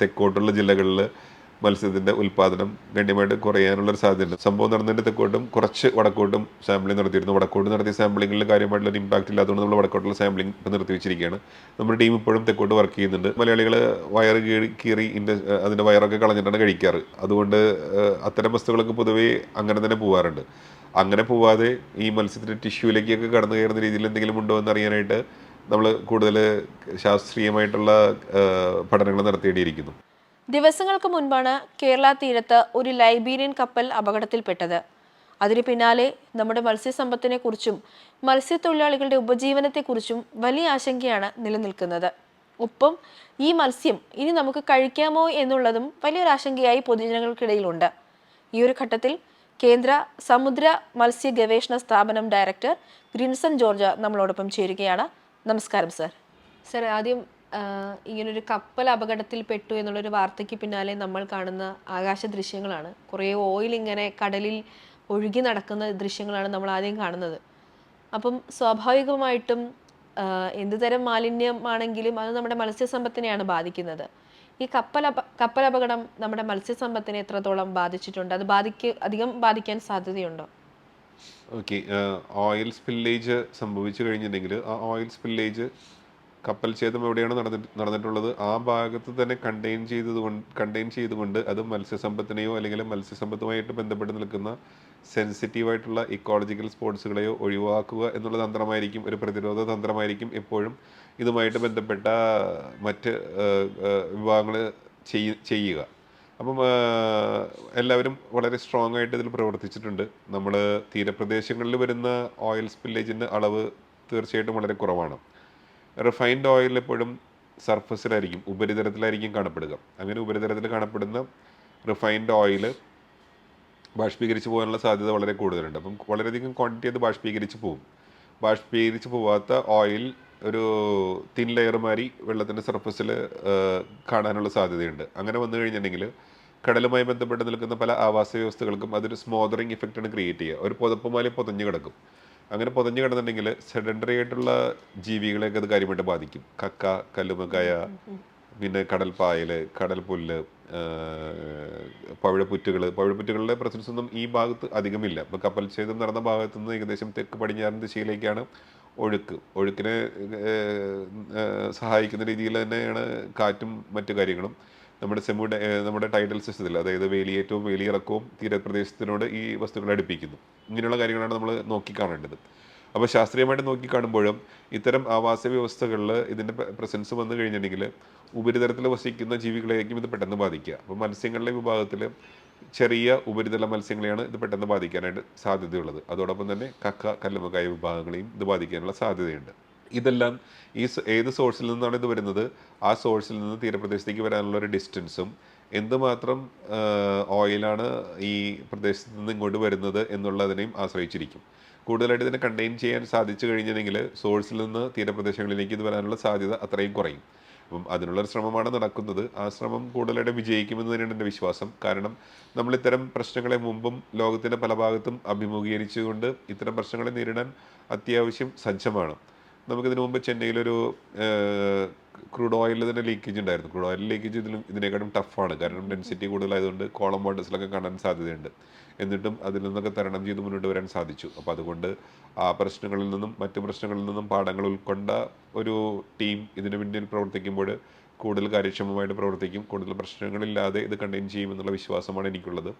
തെക്കോട്ടുള്ള ജില്ലകളിൽ മത്സ്യത്തിന്റെ ഉൽപാദനം ഗണ്യമായിട്ട് കുറയാനുള്ളൊരു സാധ്യതയുണ്ട്. സംഭവം നടന്നതിന്റെ തെക്കോട്ടും കുറച്ച് വടക്കോട്ടും സാമ്പിളിംഗ് നടത്തിയിരുന്നു. വടക്കോട്ട് നടത്തിയ സാമ്പിളിങ്ങിൽ കാര്യമായിട്ടുള്ള ഇമ്പാക്ട് ഇല്ലാത്തതുകൊണ്ട് നമ്മൾ വടക്കോട്ടുള്ള സാമ്പിളിംഗ് ഇപ്പം നിർത്തി വെച്ചിരിക്കുകയാണ് നമ്മുടെ ടീം ഇപ്പോഴും തെക്കോട്ട് വർക്ക് ചെയ്യുന്നുണ്ട്. മലയാളികൾ വയർ കീറി ഇൻഡ അതിന്റെ വയറൊക്കെ കളഞ്ഞിട്ടാണ് കഴിക്കാറ്. അതുകൊണ്ട് അത്തരം വസ്തുക്കളൊക്കെ പൊതുവേ അങ്ങനെ തന്നെ പോവാറുണ്ട്. അങ്ങനെ പോവാതെ ഈ മത്സ്യത്തിന്റെ ടിഷ്യൂലേക്കൊക്കെ കടന്നു കയറുന്ന രീതിയിൽ എന്തെങ്കിലും ഉണ്ടോ എന്ന് അറിയാനായിട്ട് നമ്മൾ കൂടുതൽ ശാസ്ത്രീയമായിട്ടുള്ള പഠനങ്ങൾ നടത്തേണ്ടിയിരിക്കുന്നു. ദിവസങ്ങൾക്ക് മുൻപാണ് കേരള തീരത്ത് ഒരു ലൈബീരിയൻ കപ്പൽ അപകടത്തിൽപ്പെട്ടത്. അതിന് പിന്നാലെ നമ്മുടെ മത്സ്യസമ്പത്തിനെ കുറിച്ചും മത്സ്യത്തൊഴിലാളികളുടെ ഉപജീവനത്തെക്കുറിച്ചും വലിയ ആശങ്കയാണ് നിലനിൽക്കുന്നത്. ഒപ്പം ഈ മത്സ്യം ഇനി നമുക്ക് കഴിക്കാമോ എന്നുള്ളതും വലിയൊരാശങ്കയായി പൊതുജനങ്ങൾക്കിടയിലുണ്ട്. ഈ ഒരു ഘട്ടത്തിൽ കേന്ദ്ര സമുദ്ര മത്സ്യ ഗവേഷണ സ്ഥാപനം ഡയറക്ടർ ഗ്രിൻസൺ ജോർജ് നമ്മളോടൊപ്പം ചേരുകയാണ്. നമസ്കാരം സർ. സർ ആദ്യം ഇങ്ങനൊരു കപ്പൽ അപകടത്തിൽ പെട്ടു എന്നുള്ളൊരു വാർത്തയ്ക്ക് പിന്നാലെ നമ്മൾ കാണുന്ന ആകാശ ദൃശ്യങ്ങളാണ്. കുറേ ഓയിൽ ഇങ്ങനെ കടലിൽ ഒഴുകി നടക്കുന്ന ദൃശ്യങ്ങളാണ് നമ്മൾ ആദ്യം കാണുന്നത്. അപ്പം സ്വാഭാവികമായിട്ടും എന്തുതരം എന്ത് തരം മാലിന്യമാണെങ്കിലും അത് നമ്മുടെ മത്സ്യസമ്പത്തിനെയാണ് ബാധിക്കുന്നത്. ഈ കപ്പൽ കപ്പൽ അപകടം നമ്മുടെ മത്സ്യസമ്പത്തിനെ എത്രത്തോളം ബാധിച്ചിട്ടുണ്ട്? അത് ബാധിക്ക അധികം ബാധിക്കാൻ സാധ്യതയുണ്ടോ? ഓക്കെ ഓയിൽ സ്പില്ലേജ് സംഭവിച്ചു കഴിഞ്ഞിട്ടുണ്ടെങ്കിൽ ആ ഓയിൽ സ്പില്ലേജ് കപ്പൽ ഛേദം എവിടെയാണ് നടന്നിട്ട് നടന്നിട്ടുള്ളത്? ആ ഭാഗത്ത് തന്നെ കണ്ടെയ്ൻ ചെയ്തതുകൊണ്ട് കണ്ടെയ്ൻ ചെയ്തുകൊണ്ട് അത് മത്സ്യസമ്പത്തിനെയോ അല്ലെങ്കിൽ മത്സ്യസമ്പത്തുമായിട്ട് ബന്ധപ്പെട്ട് നിൽക്കുന്ന സെൻസിറ്റീവായിട്ടുള്ള ഇക്കോളജിക്കൽ സ്പോർട്സുകളെയോ ഒഴിവാക്കുക എന്നുള്ള തന്ത്രമായിരിക്കും ഒരു പ്രതിരോധ തന്ത്രമായിരിക്കും എപ്പോഴും ഇതുമായിട്ട് ബന്ധപ്പെട്ട മറ്റ് വിഭാഗങ്ങൾ ചെയ്യുക. അപ്പം എല്ലാവരും വളരെ സ്ട്രോങ് ആയിട്ട് ഇതിൽ പ്രവർത്തിച്ചിട്ടുണ്ട്. നമ്മൾ തീരപ്രദേശങ്ങളിൽ വരുന്ന ഓയിൽ സ്പില്ലേജിന്റെ അളവ് തീർച്ചയായിട്ടും വളരെ കുറവാണ്. റിഫൈൻഡ് ഓയിൽ എപ്പോഴും സർഫസിലായിരിക്കും ഉപരിതലത്തിലായിരിക്കും കാണപ്പെടുക. അങ്ങനെ ഉപരിതലത്തിൽ കാണപ്പെടുന്ന റിഫൈൻഡ് ഓയിൽ ബാഷ്പീകരിച്ച് പോകാനുള്ള സാധ്യത വളരെ കൂടുതലുണ്ട്. അപ്പം വളരെയധികം ക്വാണ്ടിറ്റി അത് ബാഷ്പീകരിച്ച് പോകും ബാഷ്പീകരിച്ച് പോവാത്ത ഓയിൽ ഒരു തിൻ ലെയർ മാതിരി വെള്ളത്തിന്റെ സർഫസിൽ കാണാനുള്ള സാധ്യതയുണ്ട്. അങ്ങനെ വന്നു കഴിഞ്ഞിട്ടുണ്ടെങ്കിൽ കടലുമായി ബന്ധപ്പെട്ട് നിൽക്കുന്ന പല ആവാസ വ്യവസ്ഥകൾക്കും അതൊരു സ്മോദറിങ് ഇഫക്റ്റാണ് ക്രിയേറ്റ് ചെയ്യുക. ഒരു പുതപ്പുമാലി പൊതഞ്ഞു കിടക്കും. അങ്ങനെ പൊതഞ്ഞു കിടന്നിട്ടുണ്ടെങ്കിൽ സെഡൻഡറി ആയിട്ടുള്ള ജീവികളെയൊക്കെ അത് കാര്യമായിട്ട് ബാധിക്കും. കക്ക കല്ലുമക്കായ പിന്നെ കടൽ പായൽ കടൽ പുല്ല് പവിഴപ്പുറ്റുകൾ പവിഴപ്പുറ്റുകളുടെ പ്രസൻസ് ഒന്നും ഈ ഭാഗത്ത് അധികമില്ല. ഇപ്പോൾ കപ്പൽ ഛേദം നടന്ന ഭാഗത്തു നിന്ന് ഏകദേശം തെക്ക് പടിഞ്ഞാറൻ ദിശയിലേക്കാണ് ഒഴുക്ക്. ഒഴുക്കിനെ സഹായിക്കുന്ന രീതിയിൽ തന്നെയാണ് കാറ്റും മറ്റു കാര്യങ്ങളും. നമ്മുടെ സെമുടെ നമ്മുടെ ടൈഡൽ സിസ്റ്റത്തിൽ അതായത് വേലിയേറ്റവും വേലിയിറക്കവും തീരപ്രദേശത്തിനോട് ഈ വസ്തുക്കളെ അടുപ്പിക്കുന്നു. ഇങ്ങനെയുള്ള കാര്യങ്ങളാണ് നമ്മൾ നോക്കിക്കാണേണ്ടത് അപ്പോൾ ശാസ്ത്രീയമായിട്ട് നോക്കിക്കാണുമ്പോഴും ഇത്തരം ആവാസ വ്യവസ്ഥകളിൽ ഇതിന്റെ പ്രസൻസ് വന്നു കഴിഞ്ഞിട്ടുണ്ടെങ്കിൽ ഉപരിതലത്തിൽ വസിക്കുന്ന ജീവികളെയായിരിക്കും ഇത് പെട്ടെന്ന് ബാധിക്കുക. അപ്പോൾ മത്സ്യങ്ങളുടെ വിഭാഗത്തിൽ ചെറിയ ഉപരിതല മത്സ്യങ്ങളെയാണ് ഇത് പെട്ടെന്ന് ബാധിക്കാനായിട്ട് സാധ്യതയുള്ളത്. അതോടൊപ്പം തന്നെ കക്ക കല്ലുമക്കായ വിഭാഗങ്ങളെയും ഇത് ബാധിക്കാനുള്ള സാധ്യതയുണ്ട്. ഇതെല്ലാം ഈ ഏത് സോഴ്സിൽ നിന്നാണ് ഇത് വരുന്നത്? ആ സോഴ്സിൽ നിന്ന് തീരപ്രദേശത്തേക്ക് വരാനുള്ള ഒരു ഡിസ്റ്റൻസും എന്തുമാത്രം ഓയിലാണ് ഈ പ്രദേശത്ത് നിന്ന് ഇങ്ങോട്ട് വരുന്നത് എന്നുള്ളതിനെയും ആശ്രയിച്ചിരിക്കും. കൂടുതലായിട്ട് ഇതിനെ കണ്ടെയ്ൻ ചെയ്യാൻ സാധിച്ചു കഴിഞ്ഞെങ്കിൽ സോഴ്സിൽ നിന്ന് തീരപ്രദേശങ്ങളിലേക്ക് ഇത് വരാനുള്ള സാധ്യത അത്രയും കുറയും. അപ്പം അതിനുള്ളൊരു ശ്രമമാണ് നടക്കുന്നത്. ആ ശ്രമം കൂടുതലായിട്ട് വിജയിക്കുമെന്ന് തന്നെയാണ് എന്റെ വിശ്വാസം. കാരണം നമ്മൾ ഇത്തരം പ്രശ്നങ്ങളെ മുമ്പും ലോകത്തിന്റെ പല ഭാഗത്തും അഭിമുഖീകരിച്ചുകൊണ്ട് ഇത്തരം പ്രശ്നങ്ങളെ നേരിടാൻ അത്യാവശ്യം സജ്ജമാണ്. നമുക്കിതിനു മുമ്പ് ചെന്നൈയിലൊരു ക്രൂഡ് ഓയിലിൽ തന്നെ ലീക്കേജ് ഉണ്ടായിരുന്നു. ക്രൂഡ് ഓയിൽ ലീക്കേജ് ഇതിലും ഇതിനേക്കാളും ടഫാണ് കാരണം ഡെൻസിറ്റി കൂടുതലായതുകൊണ്ട് കോളം വാട്ടേഴ്സിലൊക്കെ കാണാൻ സാധ്യതയുണ്ട്. എന്നിട്ടും അതിൽ നിന്നൊക്കെ തരണം ചെയ്ത് മുന്നോട്ട് വരാൻ സാധിച്ചു. അപ്പോൾ അതുകൊണ്ട് ആ പ്രശ്നങ്ങളിൽ നിന്നും മറ്റു പ്രശ്നങ്ങളിൽ നിന്നും പാഠങ്ങൾ ഉൾക്കൊണ്ട ഒരു ടീം ഇതിനു പിന്നിൽ പ്രവർത്തിക്കുമ്പോൾ കൂടുതൽ കാര്യക്ഷമമായിട്ട് പ്രവർത്തിക്കും. കൂടുതൽ പ്രശ്നങ്ങളില്ലാതെ ഇത് കണ്ടെയ്ൻ ചെയ്യുമെന്നുള്ള വിശ്വാസമാണ് എനിക്കുള്ളത്.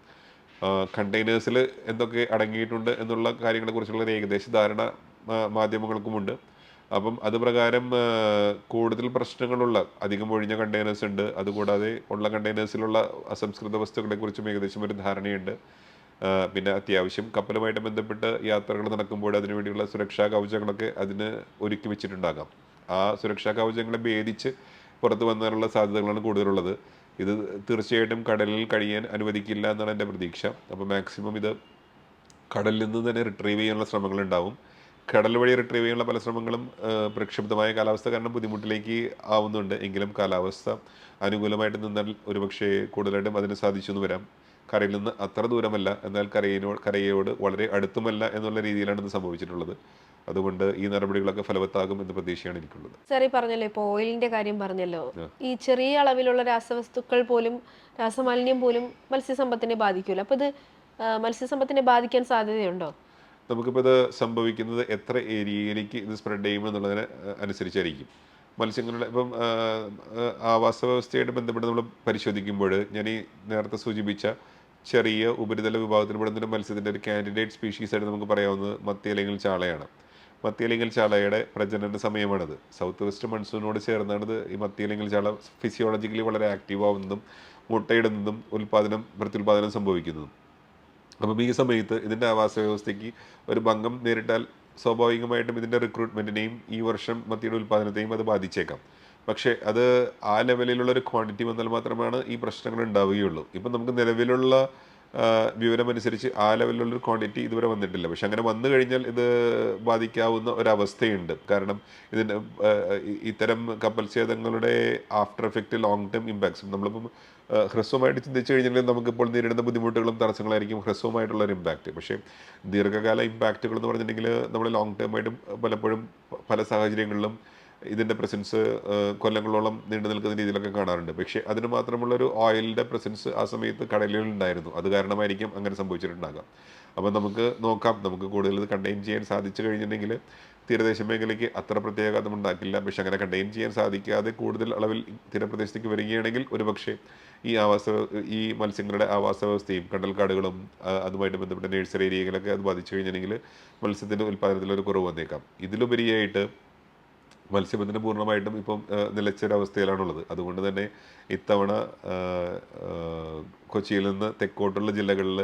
കണ്ടെയ്നേഴ്സിൽ എന്തൊക്കെ അടങ്ങിയിട്ടുണ്ട് എന്നുള്ള കാര്യങ്ങളെക്കുറിച്ചുള്ള ഒരു ഏകദേശ ധാരണ മാധ്യമങ്ങൾക്കുമുണ്ട്. അപ്പം അത് പ്രകാരം കൂടുതൽ പ്രശ്നങ്ങളുള്ള അധികം ഒഴിഞ്ഞ കണ്ടെയ്നേഴ്സ് ഉണ്ട്. അതുകൂടാതെ ഉള്ള കണ്ടെയ്നേഴ്സിലുള്ള അസംസ്കൃത വസ്തുക്കളെ കുറിച്ചും ഏകദേശം ഒരു ധാരണയുണ്ട്. പിന്നെ അത്യാവശ്യം കപ്പലുമായിട്ട് ബന്ധപ്പെട്ട് യാത്രകൾ നടക്കുമ്പോൾ അതിനുവേണ്ടിയുള്ള സുരക്ഷാ കവചങ്ങളൊക്കെ അതിന് ഒരുക്കി വെച്ചിട്ടുണ്ടാകാം. ആ സുരക്ഷാ കവചങ്ങളെ ഭേദിച്ച് പുറത്തു വന്നാലുള്ള സാധ്യതകളാണ് കൂടുതലുള്ളത്. ഇത് തീർച്ചയായിട്ടും കടലിൽ കഴിയാൻ അനുവദിക്കില്ല എന്നാണ് എന്റെ പ്രതീക്ഷ. അപ്പോൾ മാക്സിമം ഇത് കടലിൽ നിന്ന് തന്നെ റിട്രീവ് ചെയ്യാനുള്ള ശ്രമങ്ങളുണ്ടാവും. കടൽ വഴി റിട്രീവ് ചെയ്യാനുള്ള പല ശ്രമങ്ങളും പ്രക്ഷുബ്ധമായ കാലാവസ്ഥ കാരണം ബുദ്ധിമുട്ടിലേക്ക് ആവുന്നുണ്ട്. എങ്കിലും കാലാവസ്ഥ അനുകൂലമായിട്ട് നിന്നാൽ ഒരുപക്ഷെ കൂടുതലായിട്ടും അതിന് സാധിച്ചു എന്ന് വരാം. കരയിൽ നിന്ന് അത്ര ദൂരമല്ല. എന്നാൽ കരയിനോട് കരയോട് വളരെ അടുത്തുമല്ല എന്നുള്ള രീതിയിലാണ് ഇത് സംഭവിച്ചിട്ടുള്ളത്. അതുകൊണ്ട് ഈ നടപടികളൊക്കെ ഫലവത്താകും എന്ന് പ്രതീക്ഷയാണ് എനിക്കുള്ളത്. സാറി പറഞ്ഞല്ലോ ഇപ്പോൾ ഓയിലിന്റെ കാര്യം പറഞ്ഞല്ലോ. ഈ ചെറിയ അളവിലുള്ള രാസവസ്തുക്കൾ പോലും രാസമാലിന്യം പോലും മത്സ്യസമ്പത്തിനെ ബാധിക്കൂല. അപ്പോൾ ഇത് മത്സ്യസമ്പത്തിനെ ബാധിക്കാൻ സാധ്യതയുണ്ടോ? നമുക്കിപ്പോൾ ഇത് സംഭവിക്കുന്നത് എത്ര ഏരിയയിലേക്ക് ഇത് സ്പ്രെഡ് ചെയ്യും എന്നുള്ളതിനെ അനുസരിച്ചായിരിക്കും. മത്സ്യങ്ങളുടെ ഇപ്പം ആവാസ വ്യവസ്ഥയായിട്ട് ബന്ധപ്പെട്ട് നമ്മൾ പരിശോധിക്കുമ്പോൾ ഞാൻ ഈ നേരത്തെ സൂചിപ്പിച്ച ചെറിയ ഉപരിതല വിഭാഗത്തിൽപ്പെടുന്ന ഒരു മത്സ്യത്തിന്റെ ഒരു കാൻഡിഡേറ്റ് സ്പീഷീസ് ആയിട്ട് നമുക്ക് പറയാവുന്നത് മത്തി അല്ലെങ്കിൽ ചാളയാണ്. മത്തി അല്ലെങ്കിൽ ചാളയുടെ പ്രജനന സമയമാണിത്. സൗത്ത് വെസ്റ്റ് മൺസൂണിനോട് ചേർന്നാണ് ഈ മത്തി അല്ലെങ്കിൽ ചാള ഫിസിയോളജിക്കലി വളരെ ആക്റ്റീവ് ആവുന്നതും മുട്ടയിടുന്നതും ഉൽപ്പാദനം പ്രത്യുൽപാദനം സംഭവിക്കുന്നതും. അപ്പം ഈ സമയത്ത് ഇതിന്റെ ആവാസ വ്യവസ്ഥയ്ക്ക് ഒരു ഭംഗം നേരിട്ടാൽ സ്വാഭാവികമായിട്ടും ഇതിന്റെ റിക്രൂട്ട്മെന്റിനെയും ഈ വർഷം മത്തിയുടെ ഉൽപ്പാദനത്തെയും അത് ബാധിച്ചേക്കാം. പക്ഷേ അത് ആ ലെവലിലുള്ള ഒരു ക്വാണ്ടിറ്റി വന്നാൽ മാത്രമാണ് ഈ പ്രശ്നങ്ങൾ ഉണ്ടാവുകയുള്ളൂ. ഇപ്പം നമുക്ക് നിലവിലുള്ള വിവരമനുസരിച്ച് ആ ലെവലിലുള്ളൊരു ക്വാണ്ടിറ്റി ഇതുവരെ വന്നിട്ടില്ല. പക്ഷെ അങ്ങനെ വന്നു കഴിഞ്ഞാൽ ഇത് ബാധിക്കാവുന്ന ഒരവസ്ഥയുണ്ട്. കാരണം ഇതിന്റെ ഇത്തരം കപ്പൽ ഛേദങ്ങളുടെ ആഫ്റ്റർ എഫക്റ്റ് ലോങ് ടേം ഇമ്പാക്ട്സും നമ്മളിപ്പം ഹ്രസ്വമായിട്ട് ചിന്തിച്ചു കഴിഞ്ഞാൽ നമുക്കിപ്പോൾ നേരിടുന്ന ബുദ്ധിമുട്ടുകളും തടസ്സങ്ങളായിരിക്കും ഹ്രസ്വമായിട്ടുള്ള ഒരു ഇമ്പാക്റ്റ് പക്ഷേ ദീർഘകാല ഇമ്പാക്റ്റുകൾ എന്ന് പറഞ്ഞിട്ടുണ്ടെങ്കിൽ നമ്മൾ ലോങ് ടേമായിട്ടും പലപ്പോഴും പല സാഹചര്യങ്ങളിലും ഇതിന്റെ പ്രസൻസ് കൊല്ലങ്ങളോളം നീണ്ടു നിൽക്കുന്ന രീതിയിലൊക്കെ കാണാറുണ്ട്. പക്ഷേ അതിന് മാത്രമുള്ളൊരു ഓയിലിന്റെ പ്രസൻസ് ആ സമയത്ത് കടലിൽ ഉണ്ടായിരുന്നു. അത് കാരണമായിരിക്കും അങ്ങനെ സംഭവിച്ചിട്ടുണ്ടാകാം. അപ്പം നമുക്ക് നോക്കാം. നമുക്ക് കൂടുതൽ ഇത് കണ്ടെയ്ൻ ചെയ്യാൻ സാധിച്ചു കഴിഞ്ഞിട്ടുണ്ടെങ്കിൽ തീരദേശ മേഖലയ്ക്ക് അത്ര പ്രത്യാഘാതം ഉണ്ടാക്കില്ല. പക്ഷെ അങ്ങനെ കണ്ടെയ്ൻ ചെയ്യാൻ സാധിക്കാതെ കൂടുതൽ അളവിൽ തീരപ്രദേശത്തേക്ക് വരികയാണെങ്കിൽ ഒരുപക്ഷെ ഈ ആവാസ ഈ മത്സ്യങ്ങളുടെ ആവാസ വ്യവസ്ഥയും കണ്ടൽക്കാടുകളും അതുമായിട്ട് ബന്ധപ്പെട്ട നേഴ്സറി ഏരിയകളൊക്കെ അത് ബാധിച്ചു കഴിഞ്ഞിട്ടുണ്ടെങ്കിൽ മത്സ്യത്തിന്റെ ഉൽപ്പാദനത്തിൽ ഒരു കുറവ് വന്നേക്കാം. ഇതിലുപരിയായിട്ട് മത്സ്യബന്ധനം പൂർണമായിട്ടും ഇപ്പം നിലച്ചൊരവസ്ഥയിലാണുള്ളത്. അതുകൊണ്ട് തന്നെ ഇത്തവണ കൊച്ചിയിൽ നിന്ന് തെക്കോട്ടുള്ള ജില്ലകളിൽ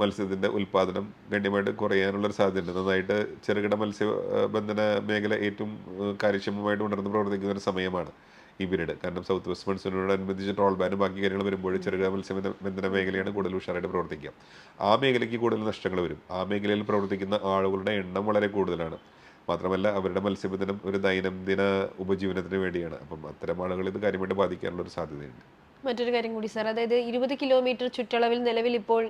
മത്സ്യത്തിന്റെ ഉൽപ്പാദനം ഗണ്യമായിട്ട് കുറയാനുള്ളൊരു സാധ്യതയുണ്ട്. നന്നായിട്ട് ചെറുകിട മത്സ്യബന്ധന മേഖല ഏറ്റവും കാര്യക്ഷമമായിട്ട് ഉണർന്ന് പ്രവർത്തിക്കുന്ന ഒരു സമയമാണ് ഈ പീരീഡ്. കാരണം സൗത്ത് വെസ്റ്റ് മൺസൂണിനോടനുബന്ധിച്ച് ട്രോൾ ബാനും ബാക്കി കാര്യങ്ങൾ വരുമ്പോൾ ചെറുകിട മത്സ്യബന്ധന മേഖലയാണ് കൂടുതൽ ഉഷാറായിട്ട് പ്രവർത്തിക്കുക. ആ മേഖലയ്ക്ക് കൂടുതൽ നഷ്ടങ്ങൾ വരും. ആ മേഖലയിൽ പ്രവർത്തിക്കുന്ന ആളുകളുടെ എണ്ണം വളരെ കൂടുതലാണ്. മാത്രമല്ല അവരുടെ മത്സ്യബന്ധനം ഒരു ദൈനംദിന ഉപജീവനത്തിന് വേണ്ടിയാണ്. അപ്പം അത്തരം ആളുകൾ ഇത് കാര്യമായിട്ട് ബാധിക്കാനുള്ള ഒരു സാധ്യതയുണ്ട്. മറ്റൊരു കാര്യം കൂടി സാർ. അതായത് ഇരുപത് കിലോമീറ്റർ ചുറ്റളവിൽ നിലവിൽ ഇപ്പോൾ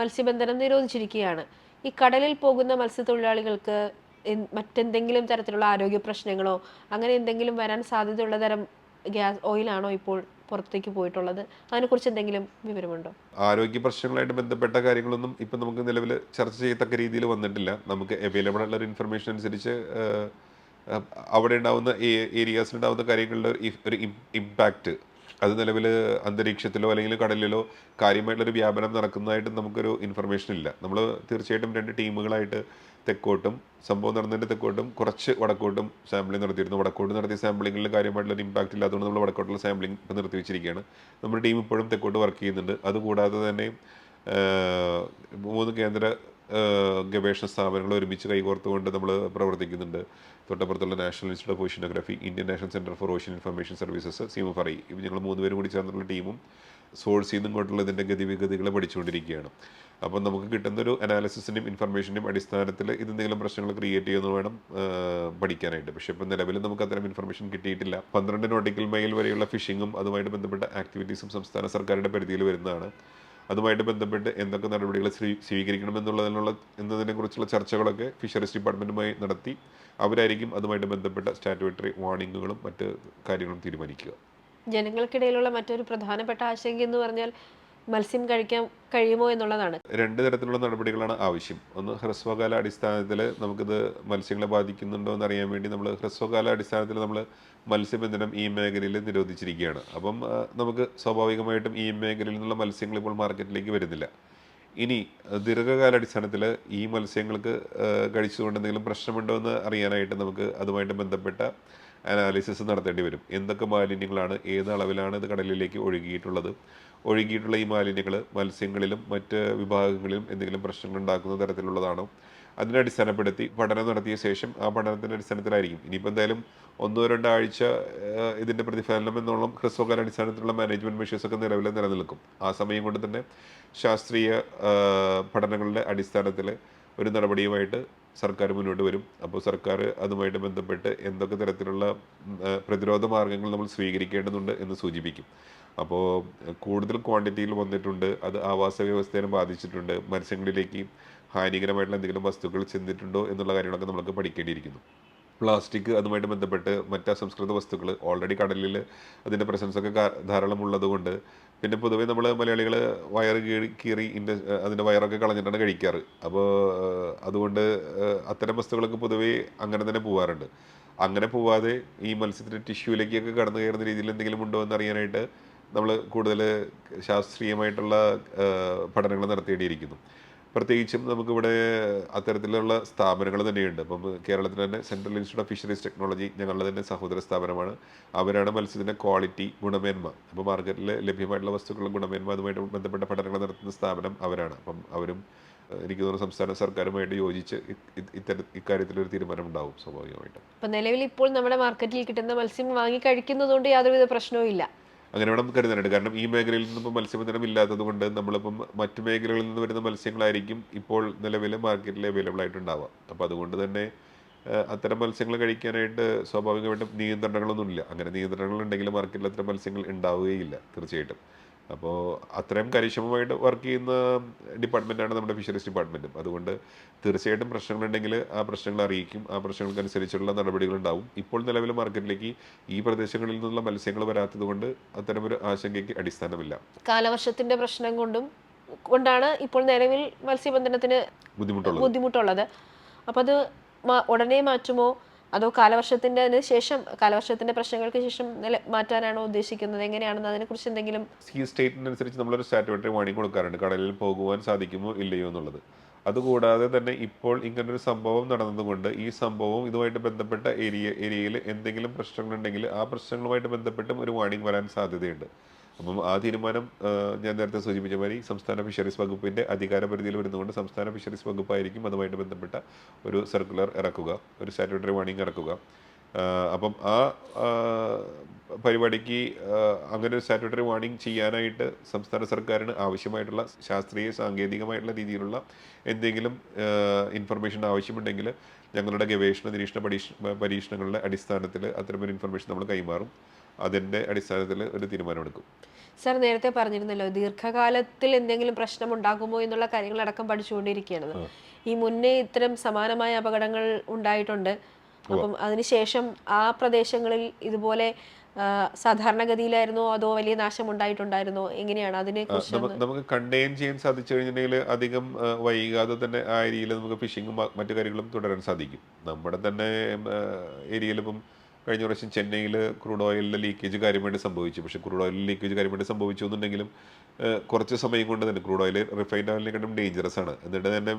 മത്സ്യബന്ധനം നിരോധിച്ചിരിക്കുകയാണ്. ഈ കടലിൽ പോകുന്ന മത്സ്യത്തൊഴിലാളികൾക്ക് മറ്റെന്തെങ്കിലും തരത്തിലുള്ള ആരോഗ്യ പ്രശ്നങ്ങളോ അങ്ങനെ എന്തെങ്കിലും വരാൻ സാധ്യതയുള്ള തരം ഗ്യാസ് ഓയിലാണോ ഇപ്പോൾ പുറത്തേക്ക് പോയിട്ടുള്ളത്. അതിനെക്കുറിച്ച് എന്തെങ്കിലും വിവരമുണ്ടോ? ആരോഗ്യ പ്രശ്നങ്ങളായിട്ട് ബന്ധപ്പെട്ട കാര്യങ്ങളൊന്നും ഇപ്പം നമുക്ക് നിലവിൽ ചർച്ച ചെയ്യത്തക്ക രീതിയിൽ വന്നിട്ടില്ല. നമുക്ക് അവൈലബിൾ ആയിട്ടുള്ള ഇൻഫർമേഷൻ അനുസരിച്ച് അവിടെ ഉണ്ടാവുന്ന ഏരിയാസിൽ ഉണ്ടാവുന്ന കാര്യങ്ങളുടെ ഒരു ഇമ്പാക്റ്റ് അത് നിലവിൽ അന്തരീക്ഷത്തിലോ അല്ലെങ്കിൽ കടലിലോ കാര്യമായിട്ടുള്ളൊരു വ്യാപനം നടക്കുന്നതായിട്ട് നമുക്കൊരു ഇൻഫർമേഷൻ ഇല്ല. നമ്മൾ തീർച്ചയായിട്ടും രണ്ട് ടീമുകളായിട്ട് തെക്കോട്ടും സംഭവം നടന്നതിന്റെ തെക്കോട്ടും കുറച്ച് വടക്കോട്ടും സാമ്പിളിംഗ് നടത്തിയിരുന്നു. വടക്കോട്ട് നടത്തിയ സാമ്പിളിങ്ങിൽ കാര്യമായിട്ടുള്ള ഇമ്പാക്റ്റ് ഇല്ലാത്തതുകൊണ്ട് നമ്മൾ വടക്കോട്ടുള്ള സാമ്പിളിംഗ് ഇപ്പം നിർത്തി വെച്ചിരിക്കുകയാണ് നമ്മുടെ ടീം ഇപ്പോഴും തെക്കോട്ട് വർക്ക് ചെയ്യുന്നുണ്ട്. അതുകൂടാതെ തന്നെ മൂന്ന് കേന്ദ്ര ഗവേഷണ സ്ഥാപനങ്ങൾ ഒരുമിച്ച് കൈകോർത്തുകൊണ്ട് നമ്മൾ പ്രവർത്തിക്കുന്നുണ്ട്. തൊട്ടപ്പുറത്തുള്ള national institute of oceanography Indian national centre for ocean information services സീമഫറി ഇപ്പം ഞങ്ങൾ മൂന്ന് പേരും കൂടി ചേർന്നുള്ള ടീമും സോഴ്സിൽ നിന്നും ഇങ്ങോട്ടുള്ള ഇതിന്റെ ഗതിവിഗതികൾ പഠിച്ചുകൊണ്ടിരിക്കുകയാണ്. അപ്പം നമുക്ക് കിട്ടുന്ന ഒരു അനാലിസിസിന്റെയും ഇൻഫർമേഷന്റെയും അടിസ്ഥാനത്തിൽ ഇതെന്തെങ്കിലും പ്രശ്നങ്ങൾ ക്രിയേറ്റ് ചെയ്യുമെന്ന് വേണം പഠിക്കാനായിട്ട്. പക്ഷേ ഇപ്പം നിലവിൽ നമുക്ക് അത്തരം ഇൻഫർമേഷൻ കിട്ടിയിട്ടില്ല. പന്ത്രണ്ട് നോട്ടിക്കൽ മൈൽ വരെയുള്ള ഫിഷിങ്ങും അതുമായിട്ട് ബന്ധപ്പെട്ട ആക്ടിവിറ്റീസും സംസ്ഥാന സർക്കാരിന്റെ പരിധിയിൽ വരുന്നതാണ്. അതുമായിട്ട് ബന്ധപ്പെട്ട് എന്തൊക്കെ നടപടികൾ സ്വീ സ്വീകരിക്കണമെന്നുള്ളതിനുള്ള എന്നതിനെക്കുറിച്ചുള്ള ചർച്ചകളൊക്കെ ഫിഷറീസ് ഡിപ്പാർട്ട്മെന്റുമായി നടത്തി അവരായിരിക്കും അതുമായിട്ട് ബന്ധപ്പെട്ട സ്റ്റാറ്റുവേറ്ററി വാർണിങ്ങുകളും മറ്റ് കാര്യങ്ങളും തീരുമാനിക്കുക. ജനങ്ങൾക്കിടയിലുള്ള മറ്റൊരു പ്രധാനപ്പെട്ട ആശങ്ക എന്ന് പറഞ്ഞാൽ മത്സ്യം കഴിക്കാൻ കഴിയുമോ എന്നുള്ളതാണ്. രണ്ട് തരത്തിലുള്ള നടപടികളാണ് ആവശ്യം. ഒന്ന് ഹ്രസ്വകാല അടിസ്ഥാനത്തിൽ നമുക്കിത് മത്സ്യങ്ങളെ ബാധിക്കുന്നുണ്ടോ എന്ന് അറിയാൻ വേണ്ടി നമ്മൾ ഹ്രസ്വകാല അടിസ്ഥാനത്തിൽ നമ്മൾ മത്സ്യബന്ധനം ഈ മേഖലയിൽ നിരോധിച്ചിരിക്കുകയാണ്. അപ്പം നമുക്ക് സ്വാഭാവികമായിട്ടും ഈ മേഖലയിൽ നിന്നുള്ള മത്സ്യങ്ങൾ ഇപ്പോൾ മാർക്കറ്റിലേക്ക് വരുന്നില്ല. ഇനി ദീർഘകാലാടിസ്ഥാനത്തിൽ ഈ മത്സ്യങ്ങൾക്ക് കഴിച്ചുകൊണ്ട് എന്തെങ്കിലും പ്രശ്നമുണ്ടോ എന്ന് അറിയാനായിട്ട് നമുക്ക് അതുമായിട്ട് ബന്ധപ്പെട്ട അനാലിസിസ് നടത്തേണ്ടി വരും. എന്തൊക്കെ മാലിന്യങ്ങളാണ് ഏത് അളവിലാണ് ഇത് കടലിലേക്ക് ഒഴുകിയിട്ടുള്ളത്? ഒഴുകിയിട്ടുള്ള ഈ മാലിന്യങ്ങൾ മത്സ്യങ്ങളിലും മറ്റ് വിഭാഗങ്ങളിലും എന്തെങ്കിലും പ്രശ്നങ്ങൾ ഉണ്ടാക്കുന്ന തരത്തിലുള്ളതാണോ? അതിനെ അടിസ്ഥാനപ്പെടുത്തി പഠനം നടത്തിയ ശേഷം ആ പഠനത്തിന്റെ അടിസ്ഥാനത്തിലായിരിക്കും. ഇനിയിപ്പോൾ എന്തായാലും ഒന്നോ രണ്ടോ ആഴ്ച ഇതിന്റെ പ്രതിഫലനം എന്നോളം ഹ്രസ്വകാല അടിസ്ഥാനത്തിലുള്ള മാനേജ്മെന്റ് മെഷേഴ്സ് ഒക്കെ നിലവിൽ നിലനിൽക്കും. ആ സമയം കൊണ്ട് തന്നെ ശാസ്ത്രീയ പഠനങ്ങളുടെ അടിസ്ഥാനത്തിൽ ഒരു നടപടിയുമായിട്ട് സർക്കാർ മുന്നോട്ട് വരും. അപ്പോൾ സർക്കാർ അതുമായിട്ട് ബന്ധപ്പെട്ട് എന്തൊക്കെ തരത്തിലുള്ള പ്രതിരോധ മാർഗങ്ങൾ നമ്മൾ സ്വീകരിക്കേണ്ടതുണ്ട് എന്ന് സൂചിപ്പിക്കും. അപ്പോൾ കൂടുതൽ ക്വാണ്ടിറ്റിയിൽ വന്നിട്ടുണ്ട്. അത് ആവാസ വ്യവസ്ഥയെ ബാധിച്ചിട്ടുണ്ട്. മത്സ്യങ്ങളിലേക്ക് ഹാനികരമായിട്ടുള്ള എന്തെങ്കിലും വസ്തുക്കൾ ചെന്നിട്ടുണ്ടോ എന്നുള്ള കാര്യങ്ങളൊക്കെ നമുക്ക് പഠിക്കേണ്ടിയിരിക്കുന്നു. പ്ലാസ്റ്റിക് അതുമായിട്ട് ബന്ധപ്പെട്ട് മറ്റ് അസംസ്കൃത വസ്തുക്കൾ ഓൾറെഡി കടലിൽ അതിന്റെ പ്രസൻസൊക്കെ ധാരാളം ഉള്ളതുകൊണ്ട് പിന്നെ പൊതുവേ നമ്മൾ മലയാളികൾ വയർ കീറി കീറി ഇന്റെ അതിന്റെ വയറൊക്കെ കളഞ്ഞിട്ടാണ് കഴിക്കാറ്. അപ്പോൾ അതുകൊണ്ട് അത്തരം വസ്തുക്കളൊക്കെ പൊതുവേ അങ്ങനെ തന്നെ പോവാറുണ്ട്. അങ്ങനെ പോവാതെ ഈ മത്സ്യത്തിന്റെ ടിഷ്യൂലേക്കൊക്കെ കടന്നു കയറുന്ന രീതിയിൽ എന്തെങ്കിലും ഉണ്ടോ എന്ന് അറിയാനായിട്ട് നമ്മൾ കൂടുതൽ ശാസ്ത്രീയമായിട്ടുള്ള പഠനങ്ങൾ നടത്തേണ്ടിയിരിക്കുന്നു. പ്രത്യേകിച്ചും നമുക്കിവിടെ അത്തരത്തിലുള്ള സ്ഥാപനങ്ങൾ തന്നെയുണ്ട്. അപ്പം കേരളത്തിൽ തന്നെ central institute of fisheries technology ഞങ്ങളുടെ തന്നെ സഹോദര സ്ഥാപനമാണ്. അവരാണ് മത്സ്യത്തിന്റെ ക്വാളിറ്റി ഗുണമേന്മ. അപ്പോൾ മാർക്കറ്റിൽ ലഭ്യമായിട്ടുള്ള വസ്തുക്കളും ഗുണമേന്മ അതുമായിട്ട് ബന്ധപ്പെട്ട പഠനങ്ങൾ നടത്തുന്ന സ്ഥാപനം അവരാണ്. അപ്പം അവരും എനിക്ക് തോന്നുന്നു സംസ്ഥാന സർക്കാരുമായിട്ട് യോജിച്ച് ഇത്തരം ഇക്കാര്യത്തിൽ ഒരു തീരുമാനം ഉണ്ടാവും സ്വാഭാവികമായിട്ടും. നിലവിൽ ഇപ്പോൾ നമ്മുടെ മാർക്കറ്റിൽ കിട്ടുന്ന മത്സ്യം വാങ്ങി കഴിക്കുന്നതുകൊണ്ട് യാതൊരുവിധ പ്രശ്നവും ഇല്ല അങ്ങനെ വേണം കരുതാനായിട്ട്. കാരണം ഈ മേഖലയിൽ നിന്ന് ഇപ്പോൾ മത്സ്യബന്ധനം ഇല്ലാത്തത് കൊണ്ട് നമ്മളിപ്പം മറ്റു മേഖലകളിൽ നിന്ന് വരുന്ന മത്സ്യങ്ങളായിരിക്കും ഇപ്പോൾ നിലവിൽ മാർക്കറ്റിൽ അവൈലബിൾ ആയിട്ടുണ്ടാവുക. അപ്പോൾ അതുകൊണ്ട് തന്നെ അത്തരം മത്സ്യങ്ങൾ കഴിക്കാനായിട്ട് സ്വാഭാവികമായിട്ടും നിയന്ത്രണങ്ങളൊന്നുമില്ല. അങ്ങനെ നിയന്ത്രണങ്ങൾ ഉണ്ടെങ്കിൽ മാർക്കറ്റിൽ അത്തരം മത്സ്യങ്ങൾ ഉണ്ടാവുകയില്ല തീർച്ചയായിട്ടും. അപ്പോൾ അത്രയും കാര്യക്ഷമമായിട്ട് വർക്ക് ചെയ്യുന്ന ഡിപ്പാർട്ട്മെന്റാണ് നമ്മുടെ ഫിഷറീസ് ഡിപ്പാർട്ട്മെന്റും അതുകൊണ്ട് തീർച്ചയായിട്ടും പ്രശ്നങ്ങളുണ്ടെങ്കിൽ ആ പ്രശ്നങ്ങൾ അറിയിക്കും. ആ പ്രശ്നങ്ങൾക്കനുസരിച്ചുള്ള നടപടികളുണ്ടാവും. ഇപ്പോൾ നിലവിൽ മാർക്കറ്റിലേക്ക് ഈ പ്രദേശങ്ങളിൽ നിന്നുള്ള മത്സ്യങ്ങൾ വരാത്തത് കൊണ്ട് അത്തരമൊരു ആശങ്കയ്ക്ക് അടിസ്ഥാനമില്ല. കാലവർഷത്തിന്റെ പ്രശ്നം കൊണ്ടും കൊണ്ടാണ് ഇപ്പോൾ നിലവിൽ മത്സ്യബന്ധനത്തിന് ബുദ്ധിമുട്ടുള്ളത്. അപ്പോൾ അത് ഉടനെ മാറ്റുമോ? അതോ കാലവർഷത്തിന്റെ ശേഷം കാലവർഷത്തിന്റെ പ്രശ്നങ്ങൾക്ക് ശേഷം മാറ്റാനാണോ ഉദ്ദേശിക്കുന്നത്? എങ്ങനെയാണെന്ന് അതിനെക്കുറിച്ച് എന്തെങ്കിലും സീ സ്റ്റേറ്റിനനുസരിച്ച് നമ്മളൊരു സ്റ്റാറ്റുവട്ടറി വാണിംഗ് കൊടുക്കാറുണ്ട്. കടലിൽ പോകുവാൻ സാധിക്കുമോ ഇല്ലയോ എന്നുള്ളത്. അതുകൂടാതെ തന്നെ ഇപ്പോൾ ഇങ്ങനൊരു സംഭവം നടന്നതുകൊണ്ട് ഈ സംഭവം ഇതുമായിട്ട് ബന്ധപ്പെട്ട ഏരിയ ഏരിയയിൽ എന്തെങ്കിലും പ്രശ്നങ്ങളുണ്ടെങ്കിൽ ആ പ്രശ്നങ്ങളുമായിട്ട് ബന്ധപ്പെട്ടും ഒരു വാണിംഗ് വരാൻ സാധ്യതയുണ്ട്. അപ്പം ആ തീരുമാനം ഞാൻ നേരത്തെ സൂചിപ്പിച്ച മാതിരി സംസ്ഥാന ഫിഷറീസ് വകുപ്പിന്റെ അധികാര പരിധിയിൽ വരുന്നതുകൊണ്ട് സംസ്ഥാന ഫിഷറീസ് വകുപ്പായിരിക്കും അതുമായിട്ട് ബന്ധപ്പെട്ട ഒരു സർക്കുലർ ഇറക്കുക ഒരു സ്റ്റാറ്റുട്ടറി വാണിംഗ് ഇറക്കുക. അപ്പം ആ പരിപാടിക്ക് അങ്ങനെ ഒരു സ്റ്റാറ്റുട്ടറി വാണിംഗ് ചെയ്യാനായിട്ട് സംസ്ഥാന സർക്കാരിന് ആവശ്യമായിട്ടുള്ള ശാസ്ത്രീയ സാങ്കേതികമായിട്ടുള്ള രീതിയിലുള്ള എന്തെങ്കിലും ഇൻഫർമേഷൻ ആവശ്യമുണ്ടെങ്കിൽ ഞങ്ങളുടെ ഗവേഷണ നിരീക്ഷണ പരീക്ഷ പരീക്ഷണങ്ങളുടെ അടിസ്ഥാനത്തിൽ അത്തരമൊരു ഇൻഫർമേഷൻ നമ്മൾ കൈമാറും. അതിന്റെ അടിസ്ഥാനത്തിൽ ഒരു തീരുമാനമെടുക്കും. സാർ നേരത്തെ പറഞ്ഞിരുന്നല്ലോ ദീർഘകാലത്തിൽ എന്തെങ്കിലും പ്രശ്നം ഉണ്ടാകുമോ എന്നുള്ള കാര്യങ്ങളടക്കം പഠിച്ചുകൊണ്ടിരിക്കുകയാണ്. ഈ മുന്നേ ഇത്തരം സമാനമായ അപകടങ്ങൾ ഉണ്ടായിട്ടുണ്ട്. അപ്പം അതിനുശേഷം ആ പ്രദേശങ്ങളിൽ ഇതുപോലെ സാധാരണഗതിയിലായിരുന്നോ അതോ വലിയ നാശം ഉണ്ടായിട്ടുണ്ടായിരുന്നോ എങ്ങനെയാണ് അതിനെ നമുക്ക് കണ്ടെയ്ൻ ചെയ്യാൻ സാധിച്ചു കഴിഞ്ഞിട്ടുണ്ടെങ്കിൽ അധികം വൈകാതെ തന്നെ ആ ഏരിയയിൽ നമുക്ക് ഫിഷിങ്ങും മറ്റു കാര്യങ്ങളും തുടരാൻ സാധിക്കും. നമ്മുടെ തന്നെ ഏരിയയിൽ ഇപ്പം കഴിഞ്ഞ പ്രാവശ്യം ചെന്നൈയിൽ ക്രൂഡ് ഓയിലിന്റെ ലീക്കേജ് കാര്യമായിട്ട് സംഭവിച്ചു. പക്ഷേ ക്രൂഡ് ഓയിൽ ലീക്കേജ് കാര്യമായിട്ട് സംഭവിച്ചു എന്നുണ്ടെങ്കിലും കുറച്ച് സമയം കൊണ്ട് തന്നെ ക്രൂഡ് ഓയിൽ റിഫൈൻഡ് ഓയിലിനെക്കാട്ടും ഡേഞ്ചറസ് ആണ്. എന്നിട്ട് തന്നെ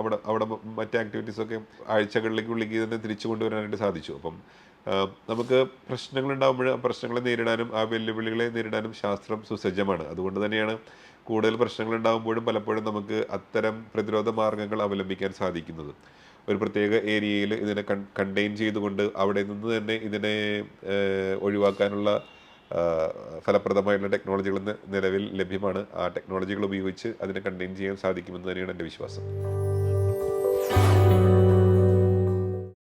അവിടെ അവിടെ മറ്റ് ആക്ടിവിറ്റീസൊക്കെ ആഴ്ചകളിലേക്കുള്ളിലേക്ക് തന്നെ തിരിച്ചു കൊണ്ടുവരാനായിട്ട് സാധിച്ചു. അപ്പം നമുക്ക് പ്രശ്നങ്ങൾ ഉണ്ടാകുമ്പോൾ ആ പ്രശ്നങ്ങളെ നേരിടാനും ആ വെല്ലുവിളികളെ നേരിടാനും ശാസ്ത്രം സുസജ്ജമാണ്. അതുകൊണ്ട് തന്നെയാണ് കൂടുതൽ പ്രശ്നങ്ങൾ ഉണ്ടാകുമ്പോഴും പലപ്പോഴും നമുക്ക് അത്തരം പ്രതിരോധ മാർഗങ്ങൾ അവലംബിക്കാൻ സാധിക്കുന്നത്. ഒരു പ്രത്യേക ഏരിയയിൽ ഇതിനെ കണ്ടെയ്ൻ ചെയ്തുകൊണ്ട് അവിടെ നിന്ന് തന്നെ ഇതിനെ ഒഴിവാക്കാനുള്ള ഫലപ്രദമായിട്ടുള്ള ടെക്നോളജികൾ നിലവിൽ ലഭ്യമാണ്. ആ ടെക്നോളജികൾ ഉപയോഗിച്ച് അതിനെ കണ്ടെയ്ൻ ചെയ്യാൻ സാധിക്കുമെന്ന് തന്നെയാണ് എന്റെ വിശ്വാസം.